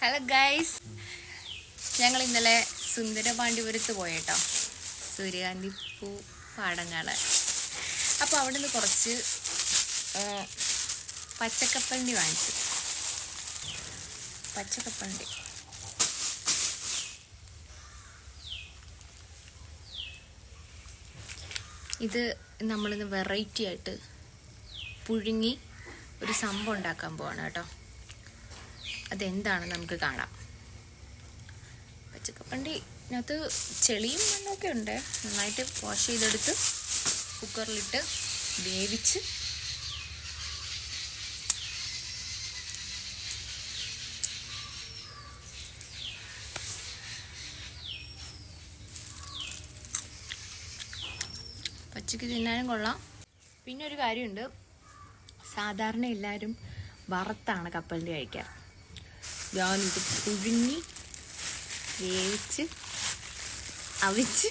Hello guys ഞങ്ങൾ ഇന്നലെ സുന്ദരപാണ്ഡിപുരത്ത് പോയേട്ടോ. സൂര്യകാന്തി പൂ പാടങ്ങൾ അപ്പോൾ അവിടെ നിന്ന് കുറച്ച് പച്ചക്കപ്പണ്ടി വാങ്ങിച്ചു. പച്ചക്കപ്പണ്ടി. ഇത് നമ്മളിന്ന് വെറൈറ്റി ആയിട്ട് പുഴുങ്ങി ഒരു സംഭവം ഉണ്ടാക്കാൻ പോവാണ് കേട്ടോ. അതെന്താണ് നമുക്ക് കാണാം. പച്ചക്കപ്പണ്ടിനകത്ത് ചെളിയും മണ്ണൊക്കെ ഉണ്ട്. നന്നായിട്ട് വാഷ് ചെയ്തെടുത്ത് കുക്കറിലിട്ട് വേവിച്ച് പച്ചക്ക് തിന്നാനും കൊള്ളാം. പിന്നെ ഒരു കാര്യമുണ്ട്. സാധാരണ എല്ലാവരും വറുത്താണ് കപ്പലിന്റെ കഴിക്കാറ് ഞാനിത് പുഴുങ്ങി വേവിച്ച് അവിച്ച്.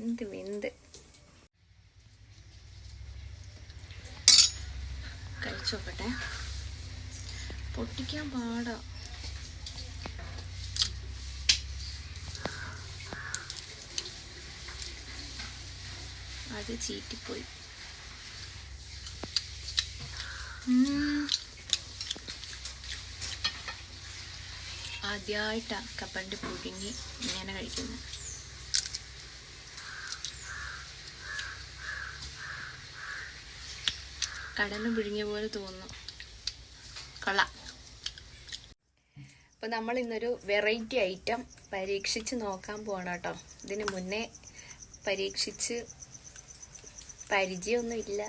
വെന്ത് വെന്ത്. കഴിച്ചോക്കട്ടെ. പൊട്ടിക്കാൻ പാടാ. അത് ചീറ്റിപ്പോയി. ആദ്യമായിട്ടാ കപ്പന്റെ പുഴുങ്ങി ഇങ്ങനെ കഴിക്കുന്നത്. കടന്ന് പിഴിഞ്ഞ പോലെ തോന്നുന്നു. കൊള്ളാം. അപ്പോൾ നമ്മൾ ഇന്നൊരു വെറൈറ്റി ഐറ്റം പരീക്ഷിച്ച് നോക്കാൻ പോവാണ് കേട്ടോ. ഇതിന് മുന്നേ പരീക്ഷിച്ച് പരിചയമൊന്നും ഇല്ല.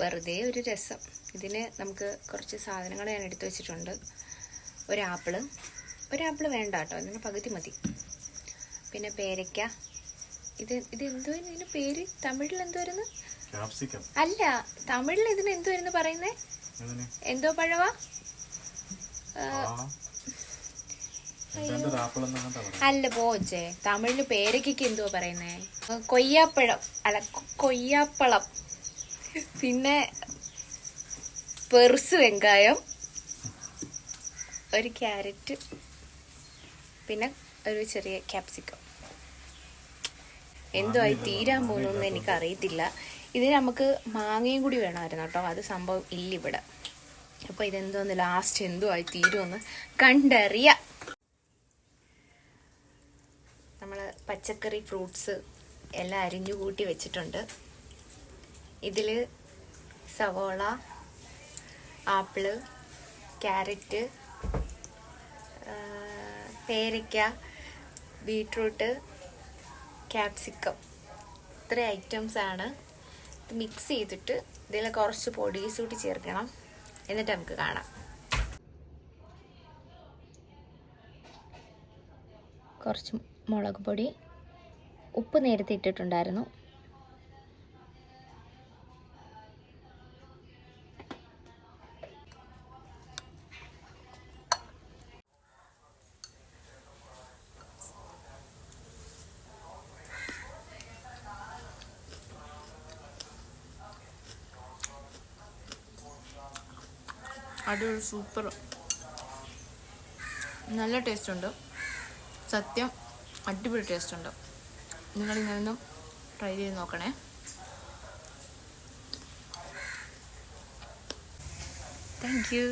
വെറുതെ ഒരു രസം. ഇതിന് നമുക്ക് കുറച്ച് സാധനങ്ങൾ ഞാൻ എടുത്തു വെച്ചിട്ടുണ്ട്. ഒരു ആപ്പിൾ. ഒരു ആപ്പിൾ വേണ്ട കേട്ടോ. ഇതിന് പകുതി മതി. പിന്നെ പേരയ്ക്ക. ഇത് ഇത് എന്തുവായിരുന്നു ഇതിന് പേര് തമിഴിൽ എന്തുവായിരുന്നു വരുന്നു? അല്ല തമിഴിൽ ഇതിന് എന്തുവായിരുന്നു പറയുന്നേ? ഇതിന് എന്തോ പഴവാ? അല്ല പോച്ചേ തമിഴിൽ പേരക്കൊക്കെ എന്തുവാ പറയുന്നേ? കൊയ്യാപ്പഴം. അല്ല കൊയ്യാപ്പഴം പിന്നെ പെറുസ് വെങ്കായം ഒരു ക്യാരറ്റ് പിന്നെ ഒരു ചെറിയ ക്യാപ്സിക്കം. എന്തുവായി തീരാൻ പോകുന്നു എനിക്ക് അറിയത്തില്ല ഇതിന് നമുക്ക് മാങ്ങയും കൂടി വേണമായിരുന്നു കേട്ടോ. അത് സംഭവം ഇല്ല ഇവിടെ അപ്പോൾ ഇതെന്തോന്ന് ലാസ്റ്റ് എന്തുവായി തീരുമെന്ന് കണ്ടറിയാം നമ്മൾ പച്ചക്കറി ഫ്രൂട്ട്സ് എല്ലാം അരിഞ്ഞു കൂട്ടി വെച്ചിട്ടുണ്ട്. ഇതിൽ സവോള ആപ്പിൾ ക്യാരറ്റ് പേരയ്ക്ക ബീട്രൂട്ട് ക്യാപ്സിക്കം. ഇത്ര ഐറ്റംസാണ് ഇത് മിക്സ് ചെയ്തിട്ട് ഇതിൽ കുറച്ച് പൊടീസ് കൂട്ടി ചേർക്കണം. എന്നിട്ട് നമുക്ക് കാണാം. കുറച്ച് മുളക് പൊടി. ഉപ്പ് നേരത്തെ ഇട്ടിട്ടുണ്ടായിരുന്നു. അടിപൊളി സൂപ്പർ നല്ല ടേസ്റ്റ് ഉണ്ട്. സത്യം. അടിപൊളി ടേസ്റ്റ് ഉണ്ട്. നിങ്ങൾ ഇങ്ങനൊന്നും ട്രൈ ചെയ്ത് നോക്കണേ. Thank you